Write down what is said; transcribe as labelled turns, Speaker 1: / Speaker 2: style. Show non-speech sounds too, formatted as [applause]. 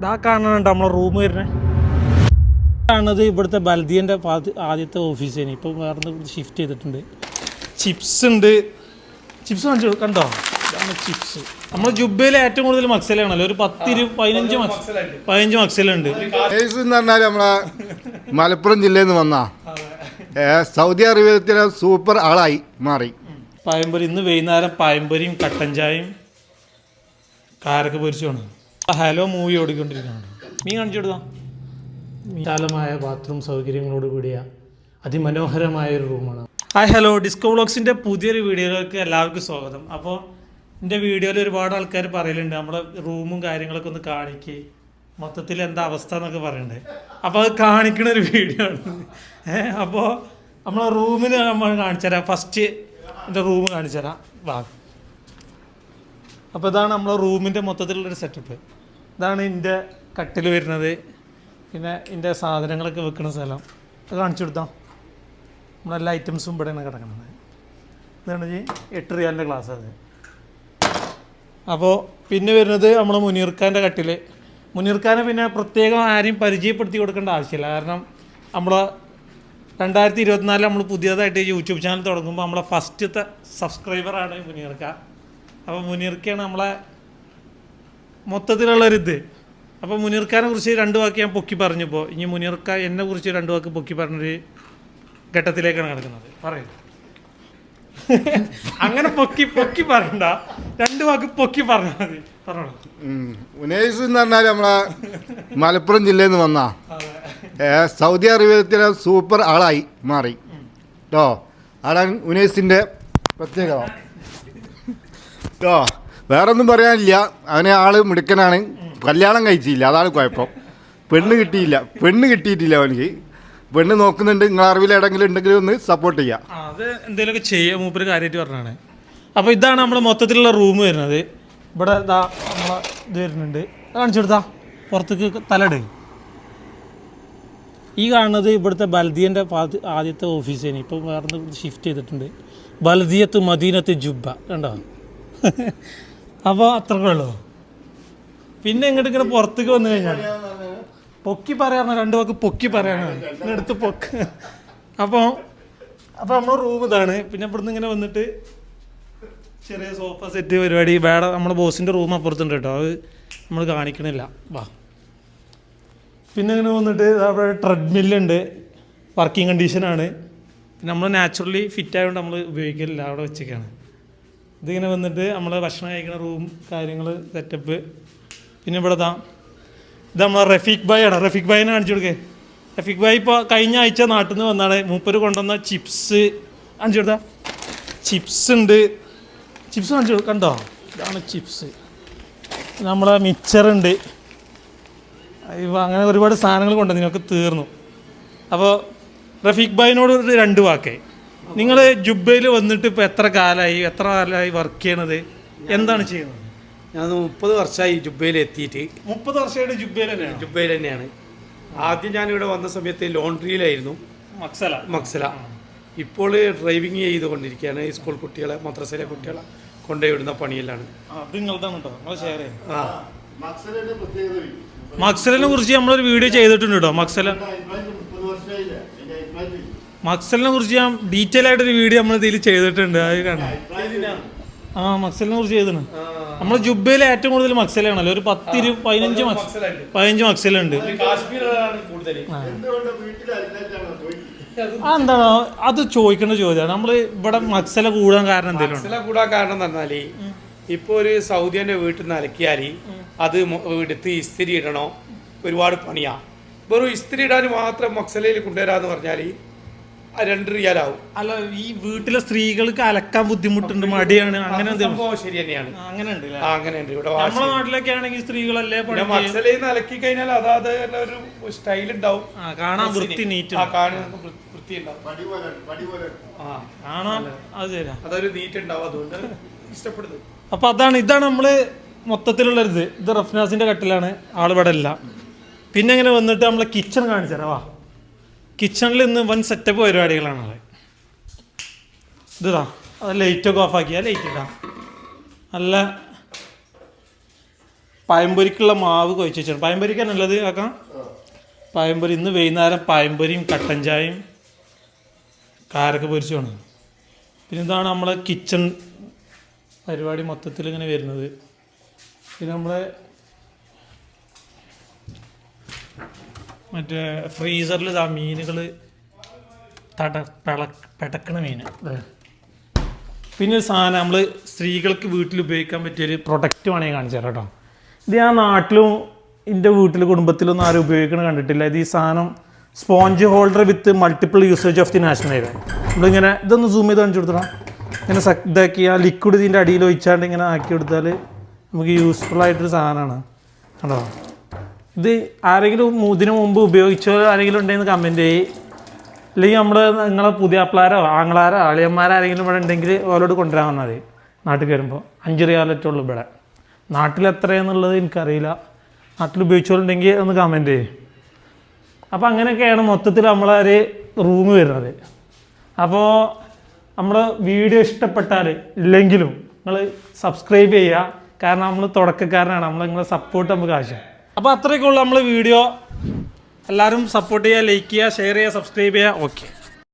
Speaker 1: ഇതാ കാണുന്നുണ്ട് നമ്മളെ റൂം വരുന്നത് കാണുന്നത് ഇവിടുത്തെ ബൽദിയന്റെ ആദ്യത്തെ ഓഫീസാണ് ഇപ്പം വേറെ ഷിഫ്റ്റ് ചെയ്തിട്ടുണ്ട്. ചിപ്സ് ഉണ്ട്. ചിപ്സ് കാണിച്ചു കണ്ടോ? ഇതാണ് ചിപ്സ് നമ്മൾ ജുബയിൽ ഏറ്റവും കൂടുതൽ മക്സലാണല്ലോ. ഒരു പത്തിരു പതിനഞ്ച് പതിനഞ്ച് മക്സലുണ്ട്.
Speaker 2: കേസ് എന്ന് പറഞ്ഞാൽ നമ്മളെ മലപ്പുറം ജില്ലയിൽ നിന്ന് വന്ന. സൗദി അറേബ്യത്തിലെ സൂപ്പർ ആളായി മാറി.
Speaker 1: പയമ്പൊരി ഇന്ന് വൈകുന്നേരം പയമ്പൊരിയും കട്ടൻ ചായയും കാരൊക്കെ പൊരിച്ചുമാണ് ഹലോ മൂവി ഓടിക്കൊണ്ടിരിക്കുകയാണ്. മീൻ കാണിച്ചു കൊടുത്താ വിശാലമായ ബാത്റൂം സൗകര്യങ്ങളോട് കൂടിയ അതിമനോഹരമായ ഒരു റൂമാണ്. ഹായ് ഹലോ ഡിസ്കോ വ്ളോഗ്സിന്റെ പുതിയൊരു വീഡിയോയിലേക്ക് എല്ലാവർക്കും സ്വാഗതം. അപ്പോൾ എന്റെ വീഡിയോയിൽ ഒരുപാട് ആൾക്കാർ പറയലുണ്ട് നമ്മുടെ റൂമും കാര്യങ്ങളൊക്കെ ഒന്ന് കാണിക്ക്. മൊത്തത്തിൽ എന്താ അവസ്ഥ എന്നൊക്കെ പറയണ്ടേ. അപ്പോൾ അത് കാണിക്കുന്ന ഒരു വീഡിയോ ആണ്. അപ്പോൾ നമ്മളെ റൂമിന് നമ്മൾ കാണിച്ചു തരാം ഫസ്റ്റ് എന്റെ റൂം കാണിച്ചു തരാം വാ. അപ്പോൾ ഇതാണ് നമ്മളെ റൂമിന്റെ മൊത്തത്തിലുള്ളൊരു സെറ്റപ്പ് ഇതാണ് എന്റെ കട്ടിൽ വരുന്നത്. പിന്നെ എന്റെ സാധനങ്ങളൊക്കെ വെക്കുന്ന സ്ഥലം. അത് കാണിച്ചു കൊടുത്താം? നമ്മളെല്ലാ ഐറ്റംസും ഇവിടെയാണ് കിടക്കുന്നത്. ഇതാണ് എട്ട് റിയാലിന്റെ ക്ലാസ് അത്. അപ്പോൾ പിന്നെ വരുന്നത് നമ്മൾ മുനീർഖാന്റെ കട്ടിൽ മുനീർഖാനെ പിന്നെ പ്രത്യേകം ആരെയും പരിചയപ്പെടുത്തി കൊടുക്കേണ്ട ആവശ്യമില്ല. കാരണം നമ്മൾ രണ്ടായിരത്തി ഇരുപത്തിനാലിൽ നമ്മൾ പുതിയതായിട്ട് യൂട്യൂബ് ചാനൽ തുടങ്ങുമ്പോൾ നമ്മളെ ഫസ്റ്റത്തെ സബ്സ്ക്രൈബറാണ് മുനീർക്ക അപ്പോൾ മുനീർക്കാണ് നമ്മളെ മൊത്തത്തിലുള്ളൊരിത്. അപ്പോൾ മുനീർക്കാനെ കുറിച്ച് രണ്ട് വാക്ക് ഞാൻ പൊക്കി പറഞ്ഞപ്പോൾ ഇനി മുനീർക്ക എന്നെ കുറിച്ച് രണ്ട് വാക്ക് പൊക്കി പറഞ്ഞൊരു ഘട്ടത്തിലേക്കാണ് കിടക്കുന്നത് പറയൂ. [laughs] അങ്ങനെ പൊക്കി പൊക്കി പറയണ്ട. രണ്ട് വാക്ക് പൊക്കി പറഞ്ഞാൽ മതി. പറഞ്ഞോളൂ.
Speaker 2: ഉനൈസ് എന്ന് പറഞ്ഞാൽ നമ്മളെ മലപ്പുറം ജില്ലയിൽ നിന്ന് വന്ന. സൗദി അറേബ്യത്തിലെ സൂപ്പർ ആളായി മാറി. കേട്ടോ അതാണ് ഉനേസിന്റെ പ്രത്യേകത. കേട്ടോ വേറൊന്നും പറയാനില്ല. അവനെ ആൾ മിടുക്കനാണ്. കല്യാണം കഴിച്ചില്ല. അതാണ് കുഴപ്പം. പെണ്ണ് കിട്ടിയില്ല. പെണ്ണ് കിട്ടിയിട്ടില്ല അവനിക്ക്. പെണ്ണ് നോക്കുന്നുണ്ട്. നിങ്ങൾ അറിവിൽ എവിടെയെങ്കിലും ഉണ്ടെങ്കിലും ഒന്ന് സപ്പോർട്ട് ചെയ്യാം.
Speaker 1: അത് പറഞ്ഞാണ് അപ്പോൾ ഇതാണ് നമ്മൾ മൊത്തത്തിലുള്ള റൂം വരുന്നത്. ഇവിടെ നമ്മളെ ഇത് വരുന്നുണ്ട്. കാണിച്ചു കൊടുത്താ. പുറത്തേക്ക് തലട് ഈ കാണുന്നത് ഇവിടുത്തെ ബൽദിയന്റെ ആദ്യത്തെ ഓഫീസാണ് ഇപ്പോൾ വേറെ ഷിഫ്റ്റ് ചെയ്തിട്ടുണ്ട്. ബൽദിയത്ത് മദീനത്ത് ജുബ്ബ. കണ്ടോ? [laughs] അപ്പോൾ അത്രക്കേ ഉള്ളൂ. പിന്നെ ഇങ്ങോട്ട് ഇങ്ങനെ പുറത്തേക്ക് വന്നു കഴിഞ്ഞാൽ പൊക്കി പറയാറുണ്ട് രണ്ട് വാക്ക് പൊക്കി പറയാനാണ് എടുത്ത് പൊക്ക്. അപ്പോൾ അപ്പോൾ നമ്മൾ റൂം ഇതാണ്. പിന്നെ ഇവിടുന്ന് ഇങ്ങനെ വന്നിട്ട് ചെറിയ സോഫ സെറ്റ് പരിപാടി. വേറെ നമ്മുടെ ബോസിന്റെ റൂം അപ്പുറത്തുണ്ട് കേട്ടോ. അത് നമ്മൾ കാണിക്കണില്ല. വാ. പിന്നെ ഇങ്ങനെ വന്നിട്ട് അവിടെ ട്രെഡ്മില്ലുണ്ട് വർക്കിംഗ് കണ്ടീഷനാണ് നമ്മൾ നാച്ചുറലി ഫിറ്റ് ആയതുകൊണ്ട് നമ്മൾ ഉപയോഗിക്കലില്ല. അവിടെ വെച്ചേക്കാണ്. ഇതിങ്ങനെ വന്നിട്ട് നമ്മൾ ഭക്ഷണം കഴിക്കുന്ന റൂം കാര്യങ്ങൾ സെറ്റപ്പ് പിന്നെ ഇവിടെ താ ഇത് നമ്മളെ റഫീഖ് ഭായ് ആണ് റഫീഖ് ഭായിനെ കാണിച്ചു കൊടുക്കേ. റഫീഖ് ഭായ് ഇപ്പോൾ കഴിഞ്ഞ ആഴ്ച നാട്ടിൽ നിന്ന് വന്നാണ്. മൂപ്പര് കൊണ്ടുവന്ന ചിപ്സ് കാണിച്ചു കൊടുത്താ. ചിപ്സ് ഉണ്ട്. ചിപ്സ് കാണിച്ചു കണ്ടോ? ഇതാണ് ചിപ്സ് നമ്മളെ മിച്ചറുണ്ട് ഇവ അങ്ങനെ ഒരുപാട് സാധനങ്ങൾ കൊണ്ടുവന്നു. നിനക്ക് തീർന്നു. അപ്പോൾ റഫീഖ് ഭായിനോട് ഒരു രണ്ട് വാക്കേ. നിങ്ങൾ ജുബയിൽ വന്നിട്ട് ഇപ്പോൾ എത്ര കാലമായി എത്ര കാലമായി വർക്ക് ചെയ്യണത്? എന്താണ് ചെയ്യുന്നത്?
Speaker 3: ഞാൻ മുപ്പത് വർഷമായി ജുബയിൽ എത്തിയിട്ട്.
Speaker 1: മുപ്പത് വർഷമായിട്ട് ജുബയിൽ തന്നെയാണ്?
Speaker 3: ജുബയിൽ തന്നെയാണ്. ആദ്യം ഞാനിവിടെ വന്ന സമയത്ത് ലോണ്ടറിയിലായിരുന്നു.
Speaker 1: മക്സല.
Speaker 3: മക്സല. ഇപ്പോൾ ഡ്രൈവിങ് ചെയ്തുകൊണ്ടിരിക്കുകയാണ്. ഈ സ്കൂൾ കുട്ടികളെ മദ്രസയിലെ കുട്ടികളെ കൊണ്ടുപോയിടുന്ന പണിയിലാണ്
Speaker 1: അത് നിങ്ങളതാണ് കേട്ടോ. നിങ്ങൾ ഷെയർ ചെയ്യാം.
Speaker 3: ആ.
Speaker 1: മക്സലിനെ കുറിച്ച് നമ്മളൊരു വീഡിയോ ചെയ്തിട്ടുണ്ട് കേട്ടോ. മക്സല മക്സലിനെ കുറിച്ച് ഞാൻ ഡീറ്റെയിൽ ആയിട്ടൊരു വീഡിയോ നമ്മൾ ഇതിൽ ചെയ്തിട്ടുണ്ട്. അത് കാണാം. ആ മക്സലിനെ കുറിച്ച് ചെയ്തിട്ടുണ്ട്. നമ്മുടെ ജുബയിൽ ഏറ്റവും കൂടുതൽ മക്സലാണല്ലോ. ഒരു പത്തിരു പതിനഞ്ച് മക്സ പതിനഞ്ച് മക്സലുണ്ട്. എന്താണ്? അത് ചോദിക്കേണ്ട ചോദ്യമാണ്. നമ്മൾ ഇവിടെ മക്സല കൂടാൻ കാരണം എന്തെങ്കിലും
Speaker 3: മക്സല കൂടാൻ കാരണം എന്ന് പറഞ്ഞാൽ ഇപ്പോൾ ഒരു സൗദിയന്റെ വീട്ടിൽ നിന്ന് അലക്കിയാൽ അത് എടുത്ത് ഇസ്തിരി ഇടണോ? ഒരുപാട് പണിയാ. വെറും ഇസ്തിരി ഇടാൻ മാത്രം മക്സലയിൽ കൊണ്ടുവരാന്ന് പറഞ്ഞാൽ ആ രണ്ട് റിയാലാവും.
Speaker 1: അല്ല ഈ വീട്ടിലെ സ്ത്രീകൾക്ക് അലക്കാൻ ബുദ്ധിമുട്ടുണ്ട് മടിയാണ്. അങ്ങനെ
Speaker 3: സംഭവം ശരി തന്നെയാണ്.
Speaker 1: അങ്ങനെ ഉണ്ട്
Speaker 3: അങ്ങനെ ഉണ്ട്. ഇവിടെ
Speaker 1: നമ്മുടെ നാട്ടിലൊക്കെ ആണെങ്കിൽ സ്ത്രീകളല്ലേ
Speaker 3: പിന്നെ നിന്ന് അലക്കി കഴിഞ്ഞാൽ അതാത് ഒരു സ്റ്റൈൽ ഉണ്ടാവും.
Speaker 1: ആ, കാണാൻ വൃത്തി നീറ്റ്
Speaker 3: ആ കാണാൻ വൃത്തി ഉണ്ടാവും.
Speaker 1: അത് തരാം
Speaker 3: അതൊരു നീറ്റ് ഉണ്ടാവും. അതുകൊണ്ട് ഇഷ്ടപ്പെടുന്നത്
Speaker 1: അപ്പൊ അതാണ് ഇതാണ് നമ്മൾ മൊത്തത്തിലുള്ള ഇത്. ഇത് റഫ്നാസിന്റെ കട്ടിലാണ്. ആളിവിടെ ഇല്ല. പിന്നെ ഇങ്ങനെ വന്നിട്ട് നമ്മളെ കിച്ചൺ കാണിച്ചുതരാം വാ. കിച്ചണിൽ ഇന്ന് വൻ സെറ്റപ്പ് പരിപാടികളാണ് ഇതാ അത് ലൈറ്റൊക്കെ ഓഫ് ആക്കിയാ ലൈറ്റ് ഇടാം നല്ല പയമ്പൊരിക്കുള്ള മാവ് കുഴച്ച് വെച്ചാണ് നല്ലത് ആക്കാം പയമ്പൊരി ഇന്ന് വൈകുന്നേരം പയമ്പൊരിയും കട്ടൻ ചായയും കാരൊക്കെ പൊരിച്ചുമാണ് പിന്നെ ഇതാണ് നമ്മളെ കിച്ചൺ പരിപാടി മൊത്തത്തിൽ ഇങ്ങനെ വരുന്നത്. പിന്നെ നമ്മളെ മറ്റേ ഫ്രീസറിൽ ഇതാ മീനുകൾ തട പിള പെടക്കണ മീൻ പിന്നെ ഒരു സാധനം നമ്മൾ സ്ത്രീകൾക്ക് വീട്ടിൽ ഉപയോഗിക്കാൻ പറ്റിയൊരു പ്രൊഡക്റ്റ് വേണമെങ്കിൽ കാണിച്ചു തരാം കേട്ടോ. ഇത് ഞാൻ നാട്ടിലും എന്റെ വീട്ടിൽ കുടുംബത്തിലൊന്നും ആരും ഉപയോഗിക്കണ കണ്ടിട്ടില്ല. ഇത് ഈ സാധനം sponge holder with multiple usage of the national highway നമ്മളിങ്ങനെ ഇതൊന്ന് സൂം ചെയ്ത് കാണിച്ചു കൊടുത്തണം. ഇങ്ങനെ ഇതാക്കി ആ ലിക്വിഡ് ഇതിന്റെ അടിയിൽ ഒഴിച്ചാണ്ട് ഇങ്ങനെ ആക്കി കൊടുത്താൽ നമുക്ക് യൂസ്ഫുൾ ആയിട്ടൊരു സാധനമാണ് കണ്ടോ? ഇത് ആരെങ്കിലും ഇതിനു മുമ്പ് ഉപയോഗിച്ചോ ആരെങ്കിലും ഉണ്ടെന്ന് കമന്റ് ചെയ്യ്. അല്ലെങ്കിൽ നമ്മൾ നിങ്ങളെ പുതിയ അപ്ലാരോ ആങ്ങളാരോ അളിയന്മാരോ ആരെങ്കിലും ഇവിടെ ഉണ്ടെങ്കിൽ ഓരോട് കൊണ്ടുവരാൻ മതി. നാട്ടിൽ വരുമ്പോൾ അഞ്ച് റിയാലറ്റുള്ളൂ ഇവിടെ. നാട്ടിൽ എത്രയെന്നുള്ളത് എനിക്കറിയില്ല. നാട്ടിൽ ഉപയോഗിച്ചോളുണ്ടെങ്കിൽ ഒന്ന് കമന്റ് ചെയ്യും. അപ്പോൾ അങ്ങനെയൊക്കെയാണ് മൊത്തത്തിൽ നമ്മളെ ഒരു റൂം വരുന്നത്. അപ്പോൾ നമ്മൾ വീഡിയോ ഇഷ്ടപ്പെട്ടാൽ ഇല്ലെങ്കിലും നിങ്ങൾ സബ്സ്ക്രൈബ് ചെയ്യുക. കാരണം നമ്മൾ തുടക്കക്കാരനാണ്. നമ്മൾ നിങ്ങളെ സപ്പോർട്ട് നമുക്ക് ആവശ്യം അപ്പോൾ അത്രയൊക്കെ ഉള്ളൂ നമ്മൾ വീഡിയോ. എല്ലാവരും സപ്പോർട്ട് ചെയ്യുക ലൈക്ക് ചെയ്യുക ഷെയർ ചെയ്യുക സബ്സ്ക്രൈബ് ചെയ്യുക. ഓക്കെ